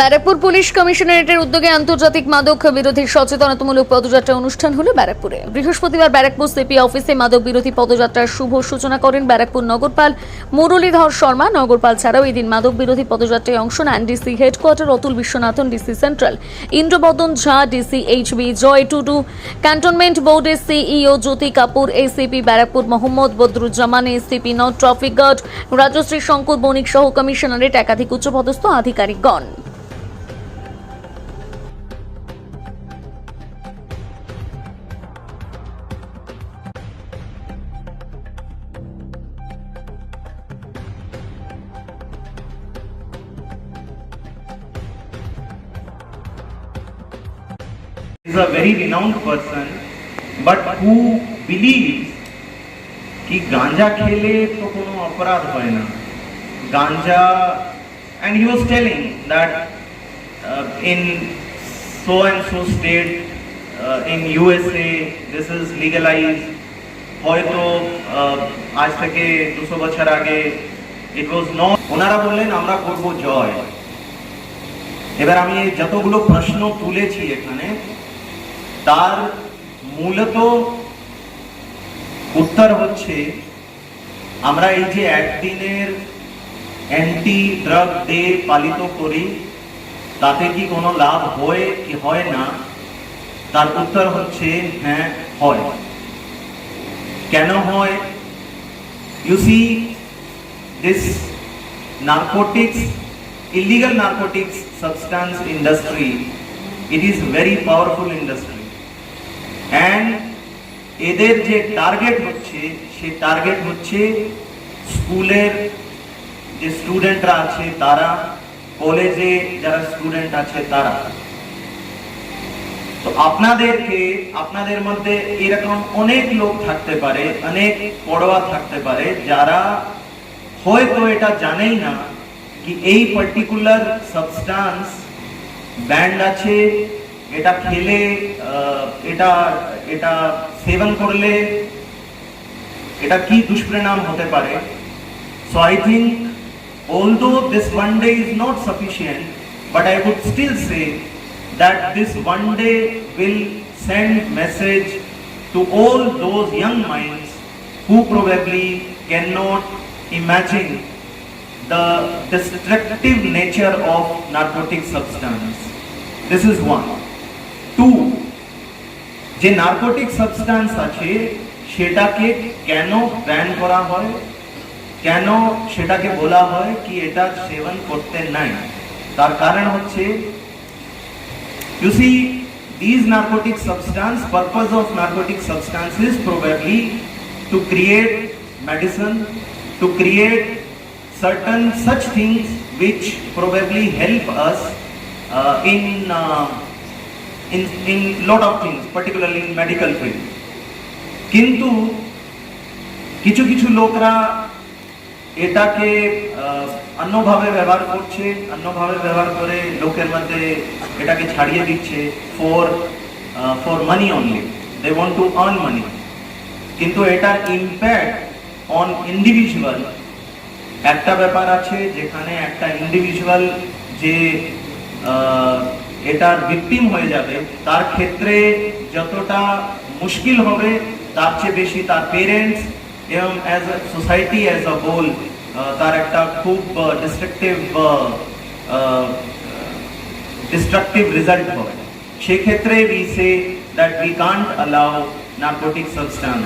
Barrackpore police কমিশনারেটের উদ্যোগে আন্তর্জাতিক মাদক বিরোধী সচেতনতামূলক পদযাত্রা অনুষ্ঠান হলো ব্যারাকপুরে। বৃহস্পতিবার ব্যারাকপুর সিপি অফিসে মাদক বিরোধী পদযাত্রার শুভ সূচনা করেন ব্যারাকপুর নগরপাল মুরলীধর শর্মা। নগরপাল ছাড়াও এদিন মাদক বিরোধী পদযাত্রায় অংশ নেন DC headquarter Atul Viswanathan, DC central, Indrabadan Jha, DC HB, Joy Tudu, cantonment বোর্ডের CEO Jyoti Kapoor, ACP Barrackpore Mohammad Badruzzaman, ACP not traffic guard, Rajashree Shankar, Banik সহ কমিশনারেট একাধিক উচ্চপদস্থ আধিকারিকগণ। is a very renowned person, but who believes कि गांजा खेले तो कोनो अपराध হয় না গাঞ্জা and he was telling that uh, in so and so state uh, in USA this is legalized হয়তো uh, আজ থেকে দুশো বছর আগে ইট ওয়াজ নট ওনারা বললেন আমরা করব জয় এবার আমি এই যতগুলো প্রশ্ন তুলেছি এখানে তার মূলত উত্তর হচ্ছে, আমরা এই যে একদিনের অ্যান্টি ড্রাগ ডে পালিত করি, তাতে কি কোনো লাভ হয় কি হয় না? তার উত্তর হচ্ছে হ্যাঁ হয়। কেন হয়? You see this narcotics illegal narcotics substance industry, it is very powerful industry and এদের যে টার্গেট হচ্ছে সে টার্গেট হচ্ছে স্কুলের যে স্টুডেন্টরা আছে, তারা কলেজে যারা স্টুডেন্ট আছে, তারা। তো আপনাদেরকে, আপনাদের মধ্যে এরকম অনেক লোক থাকতে পারে, অনেক পড়ুয়া থাকতে পারে, যারা হয়তো এটা জানেই না, কি এই পার্টিকুলার সাবস্টান্স ব্যান্ড আছে এটা খেলে আহ, এটা এটা সেবন করলে এটা কি দুষ্পরিণাম হতে পারে so I think although this one day is not sufficient but i would still say that this one day will send message to all those young minds who probably cannot imagine the destructive nature of narcotic substance. This is one. Two, যে narcotic substance আছে সেটাকে কেন ban করা হয় কেন সেটাকে বলা হয় কি এটা সেবন করতে নাই তার কারণ হচ্ছে You see, these narcotic substance, purpose of narcotic substance is probably to create medicine, to create certain such things which probably help us uh, in, uh, in, in lot of things, particularly in medical field. কিন্তু কিছু কিছু লোকরা এটাকে অন্যভাবে ব্যবহার করছে অন্যভাবে ব্যবহার করে লোকের মধ্যে এটাকে ছাড়িয়ে দিচ্ছে for for money only they want to earn money কিন্তু এটার ইম্প্যাক্ট অন ইন্ডিভিজুয়াল একটা ব্যাপার আছে যেখানে একটা ইন্ডিভিজুয়াল যে আহ, এটার ভিকটিম হয়ে যাবে তার ক্ষেত্রে যতটা মুশকিল হবে তার চেয়ে বেশি তার পেরেন্টস এবং as a society as a whole তার একটা খুব ডিস্ট্রাকটিভ ডিস্ট্রাকটিভ রেজাল্ট হবে সেক্ষেত্রে we say that we can't allow narcotic substance